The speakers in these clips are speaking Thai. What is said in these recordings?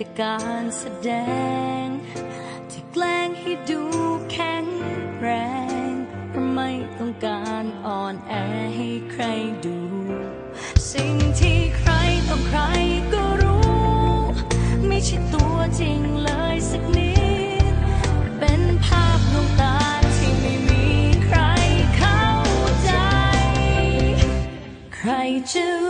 ค่การแสดง ที่แกล้งให้ดูแข็งแรงเพราะไม่ต้องการอ่อนแอให้ใครดู สิ่งที่ใครต้องใครก็รู้ ไม่ใช่ตัวจริงเลยสักนิด เป็นภาพลวงตาที่ไม่มีใครเข้าใจ ใครจะ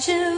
To.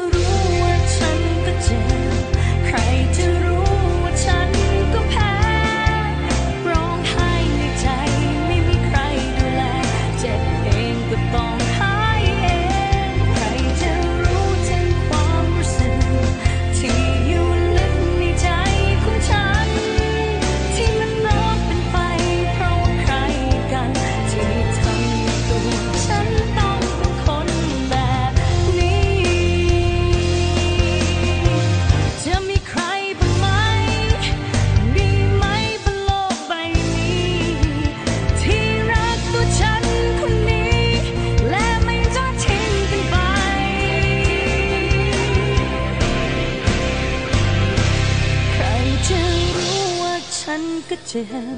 ็เจ็บ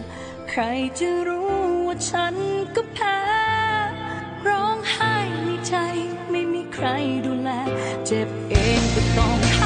ใครจะรู้ว่าฉันก็แพ้ ร้องไห้ในใจไม่มีใครดูแล เจ็บเองก็ต้อง